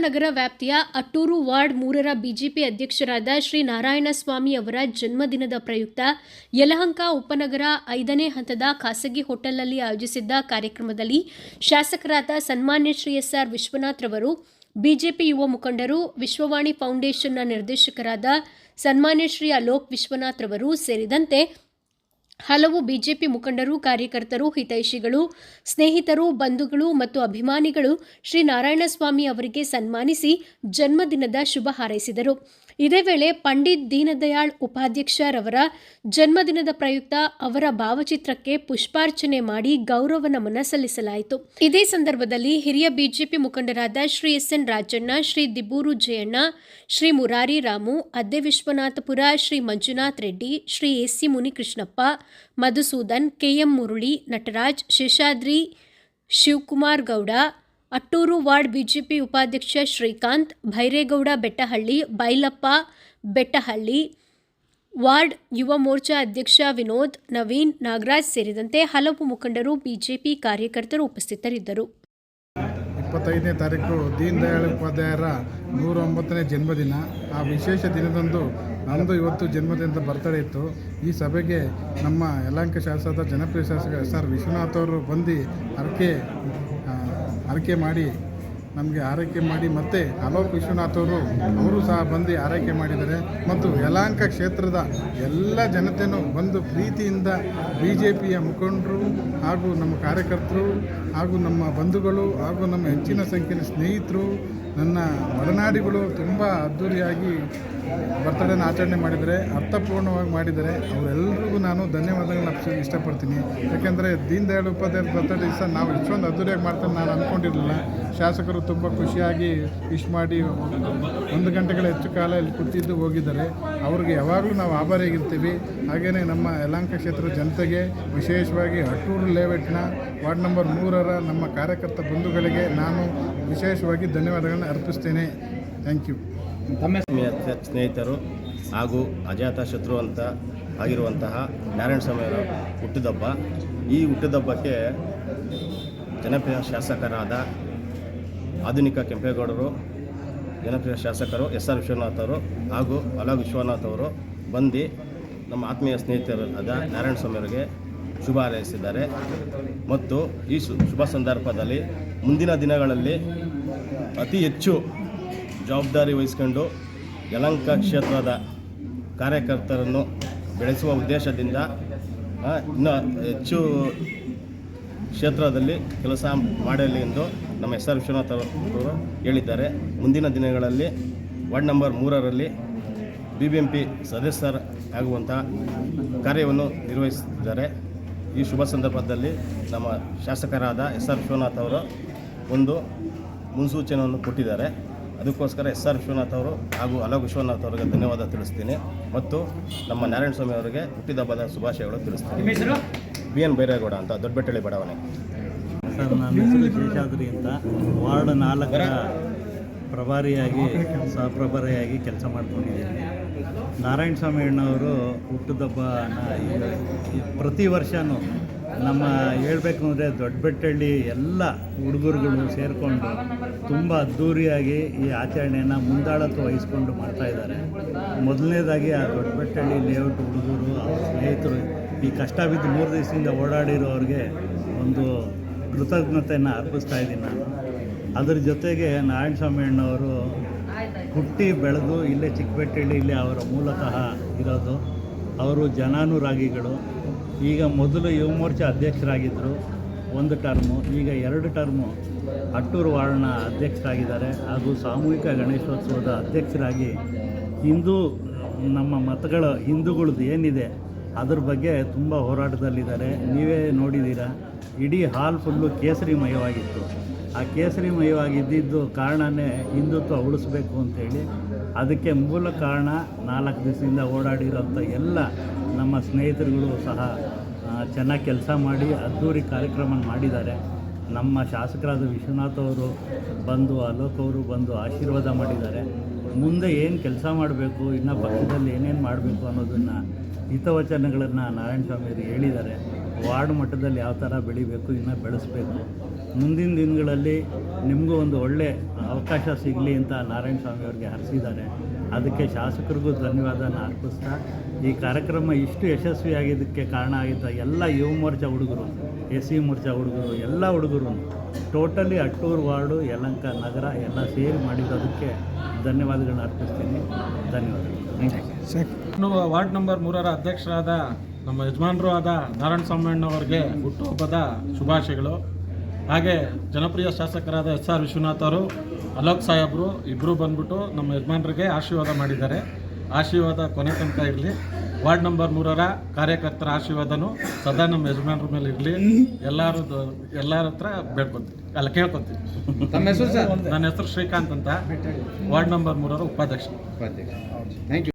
ನಗರ ವ್ಯಾಪ್ತಿಯ ಅಟ್ಟೂರು ವಾರ್ಡ್ ಮೂರರ ಬಿಜೆಪಿ ಅಧ್ಯಕ್ಷರಾದ ಶ್ರೀ ನಾರಾಯಣಸ್ವಾಮಿ ಅವರ ಜನ್ಮದಿನದ ಪ್ರಯುಕ್ತ ಯಲಹಂಕ ಉಪನಗರ ಐದನೇ ಹಂತದ ಖಾಸಗಿ ಹೋಟೆಲ್ನಲ್ಲಿ ಆಯೋಜಿಸಿದ್ದ ಕಾರ್ಯಕ್ರಮದಲ್ಲಿ ಶಾಸಕರಾದ ಸನ್ಮಾನ್ಯ ಶ್ರೀ ಎಸ್ ಆರ್ ವಿಶ್ವನಾಥ್ ರವರು, ಬಿಜೆಪಿ ಯುವ ಮುಖಂಡರು, ವಿಶ್ವವಾಣಿ ಫೌಂಡೇಶನ್ನ ನಿರ್ದೇಶಕರಾದ ಸನ್ಮಾನ್ಯ ಶ್ರೀ ಅಲೋಕ್ ವಿಶ್ವನಾಥ್ ರವರು ಸೇರಿದಂತೆ ಹಲವು ಬಿಜೆಪಿ ಮುಖಂಡರು, ಕಾರ್ಯಕರ್ತರು, ಹಿತೈಷಿಗಳು, ಸ್ನೇಹಿತರು, ಬಂಧುಗಳು ಮತ್ತು ಅಭಿಮಾನಿಗಳು ಶ್ರೀ ನಾರಾಯಣಸ್ವಾಮಿ ಅವರಿಗೆ ಸನ್ಮಾನಿಸಿ ಜನ್ಮದಿನದ ಶುಭ ಹಾರೈಸಿದರು. ಇದೇ ವೇಳೆ ಪಂಡಿತ್ ದೀನದಯಾಳ್ ಉಪಾಧ್ಯಕ್ಷರವರ ಜನ್ಮದಿನದ ಪ್ರಯುಕ್ತ ಅವರ ಭಾವಚಿತ್ರಕ್ಕೆ ಪುಷ್ಪಾರ್ಚನೆ ಮಾಡಿ ಗೌರವ ನಮನ ಸಲ್ಲಿಸಲಾಯಿತು. ಇದೇ ಸಂದರ್ಭದಲ್ಲಿ ಹಿರಿಯ ಬಿಜೆಪಿ ಮುಖಂಡರಾದ Shri S N Rajanna, Shri Dibbur Jayanna, Shri Murari Ramu ಅದ್ದೆ Vishwanathapura Shri Manjunath Reddy, Shri SC Munikrishnappa Madhusudan K M Murali, Nataraj, Sheshadri Shivakumar Gowda, Attur ward BJP ಉಪಾಧ್ಯಕ್ಷ ಶ್ರೀಕಾಂತ್, ಭೈರೇಗೌಡ ಬೆಟ್ಟಹಳ್ಳಿ, ಬೈಲಪ್ಪ ಬೆಟ್ಟಹಳ್ಳಿ, ವಾರ್ಡ್ ಯುವ ಮೋರ್ಚಾ ಅಧ್ಯಕ್ಷ ವಿನೋದ್, ನವೀನ್, ನಾಗರಾಜ್ ಸೇರಿದಂತೆ ಹಲವು ಮುಖಂಡರು ಬಿಜೆಪಿ ಕಾರ್ಯಕರ್ತರು ಉಪಸ್ಥಿತರಿದ್ದರು. ಇಪ್ಪತ್ತೈದನೇ ತಾರೀಕು ದೀನ್ ದಯಾಳ್ ಉಪಾಧ್ಯಾಯರ ನೂರ ಒಂಬತ್ತನೇ ಜನ್ಮದಿನ. ಆ ವಿಶೇಷ ದಿನದಂದು ನಂದು ಇವತ್ತು ಜನ್ಮದಿನದ ಬರ್ತಡೇ ಇತ್ತು. ಈ ಸಭೆಗೆ ನಮ್ಮ ಯಲಹಂಕ ಶಾಸಕ, ಜನಪ್ರಿಯ ಶಾಸಕ ಎಸ್ ಆರ್ ವಿಶ್ವನಾಥ್ ಅವರು ಬಂದು ಹರಕೆ ಹರಕೆ ಮಾಡಿ ನಮಗೆ ಆರೈಕೆ ಮಾಡಿ ಮತ್ತೆ ಅಲೋಕ್ ವಿಶ್ವನಾಥ್ ಅವರು ಅವರು ಸಹ ಬಂದು ಆರೈಕೆ ಮಾಡಿದ್ದಾರೆ. ಮತ್ತು ಯಲಹಂಕ ಕ್ಷೇತ್ರದ ಎಲ್ಲ ಜನತೆಯೂ ಬಂದು ಪ್ರೀತಿಯಿಂದ ಬಿ ಜೆ ಪಿಯ ಮುಖಂಡರು ಹಾಗೂ ನಮ್ಮ ಕಾರ್ಯಕರ್ತರು ಹಾಗೂ ನಮ್ಮ ಬಂಧುಗಳು ಹಾಗೂ ನಮ್ಮ ಹೆಚ್ಚಿನ ಸಂಖ್ಯೆಯ ಸ್ನೇಹಿತರು ನನ್ನ ಒಡನಾಡಿಗಳು ತುಂಬ ಅದ್ಧೂರಿಯಾಗಿ ಬರ್ತಡೇನ ಆಚರಣೆ ಮಾಡಿದರೆ, ಅರ್ಥಪೂರ್ಣವಾಗಿ ಮಾಡಿದರೆ ಅವರೆಲ್ಲರಿಗೂ ನಾನು ಧನ್ಯವಾದಗಳನ್ನ ಇಷ್ಟಪಡ್ತೀನಿ. ಯಾಕೆಂದರೆ ದೀನ್ ದಯಾಳ್ ಉಪಾಧ್ಯಾಯ ಬರ್ತಡೇ ದಿವಸ ನಾವು ಇಷ್ಟೊಂದು ಅದ್ದೂರಿಯಾಗಿ ಮಾಡ್ತಾರೆ ನಾನು ಅಂದ್ಕೊಂಡಿರಲಿಲ್ಲ ಶಾಸಕರು ತುಂಬ ಖುಷಿಯಾಗಿ ವಿಶ್ ಮಾಡಿ ಒಂದು ಗಂಟೆಗಳ ಹೆಚ್ಚು ಕಾಲ ಇಲ್ಲಿ ಕೂತಿದ್ದು ಹೋಗಿದ್ದಾರೆ. ಅವ್ರಿಗೆ ಯಾವಾಗಲೂ ನಾವು ಆಭಾರಿಯಾಗಿರ್ತೀವಿ. ಹಾಗೆಯೇ ನಮ್ಮ ಯಲಹಂಕ ಕ್ಷೇತ್ರದ ಜನತೆಗೆ ವಿಶೇಷವಾಗಿ ಅಟ್ಟೂರು ಲೇಔಟ್ನ ವಾರ್ಡ್ ನಂಬರ್ ಮೂರರ ನಮ್ಮ ಕಾರ್ಯಕರ್ತ ಬಂಧುಗಳಿಗೆ ನಾನು ವಿಶೇಷವಾಗಿ ಧನ್ಯವಾದಗಳನ್ನು ಅರ್ಪಿಸ್ತೇನೆ. ಥ್ಯಾಂಕ್ ಯು ತಮ್ಮ ಸ್ನೇಹಿತರು ಹಾಗೂ ಅಜಾತ ಶತ್ರು ಅಂತ ಆಗಿರುವಂತಹ ನಾರಾಯಣ ಸ್ವಾಮಿಯವರ ಹುಟ್ಟಿದಬ್ಬ. ಈ ಹುಟ್ಟಿದಬ್ಬಕ್ಕೆ ಜನಪ್ರಿಯ ಶಾಸಕರಾದ ಆಧುನಿಕ ಕೆಂಪೇಗೌಡರು, ಜನಪ್ರಿಯ ಶಾಸಕರು ಎಸ್ ಆರ್ ವಿಶ್ವನಾಥ್ ಹಾಗೂ ಅಲ ವಿಶ್ವನಾಥ್ ಅವರು ಬಂದು ನಮ್ಮ ಆತ್ಮೀಯ ಸ್ನೇಹಿತರಾದ ನಾರಾಯಣ ಸ್ವಾಮಿಯವರಿಗೆ ಶುಭ ಹಾರೈಸಿದ್ದಾರೆ ಮತ್ತು ಈ ಶುಭ ಸಂದರ್ಭದಲ್ಲಿ ಮುಂದಿನ ದಿನಗಳಲ್ಲಿ ಅತಿ ಹೆಚ್ಚು ಜವಾಬ್ದಾರಿ ವಹಿಸ್ಕೊಂಡು ಯಲಂಕ ಕ್ಷೇತ್ರದ ಕಾರ್ಯಕರ್ತರನ್ನು ಬೆಳೆಸುವ ಉದ್ದೇಶದಿಂದ ಇನ್ನೂ ಹೆಚ್ಚು ಕ್ಷೇತ್ರದಲ್ಲಿ ಕೆಲಸ ಮಾಡಲಿ ಎಂದು ನಮ್ಮ ಎಸ್ ಆರ್ ವಿಶ್ವನಾಥ್ ಅವರು ಹೇಳಿದ್ದಾರೆ. ಮುಂದಿನ ದಿನಗಳಲ್ಲಿ ವಾರ್ಡ್ ನಂಬರ್ ಮೂರರಲ್ಲಿ ಬಿ ಬಿ ಎಂ ಪಿ ಸದಸ್ಯರ ಆಗುವಂಥ ಕಾರ್ಯವನ್ನು ನಿರ್ವಹಿಸುತ್ತಿದ್ದಾರೆ ಈ ಶುಭ ಸಂದರ್ಭದಲ್ಲಿ ನಮ್ಮ ಶಾಸಕರಾದ ಎಸ್ ಆರ್ ವಿಶ್ವನಾಥ್ ಅವರು ಒಂದು ಮುನ್ಸೂಚನೆಯನ್ನು ಕೊಟ್ಟಿದ್ದಾರೆ. ಅದಕ್ಕೋಸ್ಕರ ಎಸ್ ಆರ್ ವಿಶ್ವನಾಥ್ ಅವರು ಹಾಗೂ ಅಲೋಕ್ ವಿಶ್ವನಾಥ್ ಅವರಿಗೆ ಧನ್ಯವಾದ ತಿಳಿಸ್ತೀನಿ ಮತ್ತು ನಮ್ಮ ನಾರಾಯಣ ಸ್ವಾಮಿ ಅವರಿಗೆ ಹುಟ್ಟಿದಬ್ಬದ ಶುಭಾಶಯಗಳು ತಿಳಿಸ್ತೀನಿ. ಬಿ ಎನ್ ಬೈರೇಗೌಡ ಅಂತ ದೊಡ್ಡಬೆಟ್ಟಳ್ಳಿ ಬಡಾವಣೆ. ಸರ್ ನಾನು ಶೇಷಾದ್ರಿ ಅಂತ. ವಾರ್ಡ್ ನಾಲ್ಕರ ಪ್ರಭಾರಿಯಾಗಿ, ಸಹಪ್ರಭಾರಿಯಾಗಿ ಕೆಲಸ ಮಾಡ್ಕೊಂಡಿದ್ದೀನಿ. ನಾರಾಯಣ ಸ್ವಾಮಿ ಅಣ್ಣವರು ಹುಟ್ಟುದಬ್ಬನ ಪ್ರತಿ ವರ್ಷವೂ ನಮ್ಮ ಹೇಳಬೇಕು ಅಂದರೆ ದೊಡ್ಡಬೆಟ್ಟಳ್ಳಿ ಎಲ್ಲ ಹುಡುಗರುಗಳು ಸೇರಿಕೊಂಡು ತುಂಬ ಅದ್ಧೂರಿಯಾಗಿ ಈ ಆಚರಣೆಯನ್ನು ಮುಂದಾಳತ್ವ ವಹಿಸ್ಕೊಂಡು ಮಾಡ್ತಾಯಿದ್ದಾರೆ ಮೊದಲನೇದಾಗಿ ಆ ದೊಡ್ಡಬೆಟ್ಟಳ್ಳಿ ಲೇಔಟ್ ಹುಡುಗರು, ಅವ್ರ ಸ್ನೇಹಿತರು ಈ ಕಷ್ಟ ಬಿದ್ದು ಮೂರು ದಿವಸದಿಂದ ಓಡಾಡಿರೋರಿಗೆ ಒಂದು ಕೃತಜ್ಞತೆಯನ್ನು ಅರ್ಪಿಸ್ತಾ ಇದ್ದೀನಿ ನಾನು. ಅದ್ರ ಜೊತೆಗೆ ನಾರಾಯಣ ಸ್ವಾಮಿ ಅಣ್ಣವರು ಹುಟ್ಟಿ ಬೆಳೆದು ಇಲ್ಲೇ ಚಿಕ್ಕಪೇಟೆಯಲ್ಲಿ ಇಲ್ಲೇ ಅವರ ಮೂಲತಃ ಇರೋದು. ಅವರು ಜನಾನುರಾಗಿಗಳು. ಈಗ ಮೊದಲು ಯುವ ಮೋರ್ಚಾ ಅಧ್ಯಕ್ಷರಾಗಿದ್ದರು ಒಂದು ಟರ್ಮು ಈಗ ಎರಡು ಟರ್ಮು. ಅಟ್ಟೂರು ವಾರ್ಡ್ನ ಅಧ್ಯಕ್ಷರಾಗಿದ್ದಾರೆ. ಹಾಗೂ ಸಾಮೂಹಿಕ ಗಣೇಶೋತ್ಸವದ ಅಧ್ಯಕ್ಷರಾಗಿ ಹಿಂದೂ ನಮ್ಮ ಮತಗಳ ಹಿಂದೂಗಳದ್ದು ಏನಿದೆ ಅದ್ರ ಬಗ್ಗೆ ತುಂಬ ಹೋರಾಟದಲ್ಲಿದ್ದಾರೆ. ನೀವೇ ನೋಡಿದ್ದೀರಾ? ಇಡೀ ಹಾಲ್ ಫುಲ್ಲು ಕೇಸರಿಮಯವಾಗಿತ್ತು. ಆ ಕೇಸರಿಮಯವಾಗಿದ್ದಿದ್ದು ಕಾರಣನೇ ಹಿಂದುತ್ವ ಉಳಿಸ್ಬೇಕು ಅಂತೇಳಿ. ಅದಕ್ಕೆ ಮೂಲ ಕಾರಣ ನಾಲ್ಕು ದಿವಸದಿಂದ ಓಡಾಡಿರೋಂಥ ಎಲ್ಲ ನಮ್ಮ ಸ್ನೇಹಿತರುಗಳು ಸಹ ಚೆನ್ನಾಗಿ ಕೆಲಸ ಮಾಡಿ ಅದ್ಧೂರಿ ಕಾರ್ಯಕ್ರಮ ಮಾಡಿದ್ದಾರೆ. ನಮ್ಮ ಶಾಸಕರಾದ ವಿಶ್ವನಾಥ್ ಅವರು ಬಂದು, ಅಲೋಕ್ ಅವರು ಬಂದು ಆಶೀರ್ವಾದ ಮಾಡಿದ್ದಾರೆ. ಮುಂದೆ ಏನು ಕೆಲಸ ಮಾಡಬೇಕು, ಇನ್ನು ಪಕ್ಷದಲ್ಲಿ ಏನೇನು ಮಾಡಬೇಕು ಅನ್ನೋದನ್ನು ಹಿತವಚನಗಳನ್ನು ನಾರಾಯಣ ಸ್ವಾಮಿಯವರು ಹೇಳಿದ್ದಾರೆ. ವಾರ್ಡ್ ಮಟ್ಟದಲ್ಲಿ ಯಾವ ಥರ ಬೆಳಿಬೇಕು ಇನ್ನು ಬೆಳೆಸಬೇಕು. ಮುಂದಿನ ದಿನಗಳಲ್ಲಿ ನಿಮಗೂ ಒಂದು ಒಳ್ಳೆ ಅವಕಾಶ ಸಿಗಲಿ ಅಂತ ನಾರಾಯಣ ಸ್ವಾಮಿ ಅವರಿಗೆ ಹರಿಸಿದ್ದಾರೆ. ಅದಕ್ಕೆ ಶಾಸಕರಿಗೂ ಧನ್ಯವಾದನ ಅರ್ಪಿಸ್ತಾ ಈ ಕಾರ್ಯಕ್ರಮ ಇಷ್ಟು ಯಶಸ್ವಿಯಾಗಿದ್ದಕ್ಕೆ ಕಾರಣ ಆಗಿದ್ದ ಎಲ್ಲ ಯುವ ಮೋರ್ಚಾ ಹುಡುಗರು ಎ ಸಿ ಮೋರ್ಚಾ ಹುಡುಗರು ಎಲ್ಲ ಹುಡುಗರು ಟೋಟಲಿ ಅಟ್ಟೂರು ವಾರ್ಡು ಯಲಂಕ ನಗರ ಎಲ್ಲ ಸೇರಿ ಮಾಡಿರೋದಕ್ಕೆ ಧನ್ಯವಾದಗಳನ್ನ ಅರ್ಪಿಸ್ತೀನಿ. ಧನ್ಯವಾದಗಳು. ವಾರ್ಡ್ ನಂಬರ್ ಮೂರರ ಅಧ್ಯಕ್ಷರಾದ ನಮ್ಮ ಯಜಮಾನರು ಆದ ನಾರಾಯಣ ಸ್ವಾಮಣ್ಣವರಿಗೆ ಹುಟ್ಟುಹಬ್ಬದ ಶುಭಾಶಯಗಳು. ಹಾಗೆ ಜನಪ್ರಿಯ ಶಾಸಕರಾದ ಎಸ್ ಆರ್ ವಿಶ್ವನಾಥ್ ಅವರು ಅಲೋಕ್ ಸಾಹೇಬರು ಇಬ್ಬರು ಬಂದ್ಬಿಟ್ಟು ನಮ್ಮ ಯಜಮಾನರಿಗೆ ಆಶೀರ್ವಾದ ಮಾಡಿದ್ದಾರೆ. ಆಶೀರ್ವಾದ ಕೊನೆ ತನಕ ಇರಲಿ. ವಾರ್ಡ್ ನಂಬರ್ ಮೂರರ ಕಾರ್ಯಕರ್ತರ ಆಶೀರ್ವಾದನು ಸದಾ ನಮ್ಮ ಯಜಮಾನರ ಮೇಲೆ ಇರಲಿ. ಎಲ್ಲರೂ ಎಲ್ಲರ ಹತ್ರ ಬೇಡ್ಕೊತೀವಿ ಅಲ್ಲ ಕೇಳ್ಕೊತೀವಿ ತಮ್ಮ ಹೆಸರು ಸರ್? ನನ್ನ ಹೆಸರು ಶ್ರೀಕಾಂತ್ ಅಂತ. ವಾರ್ಡ್ ನಂಬರ್ ಮೂರರ ಉಪಾಧ್ಯಕ್ಷ. Thank you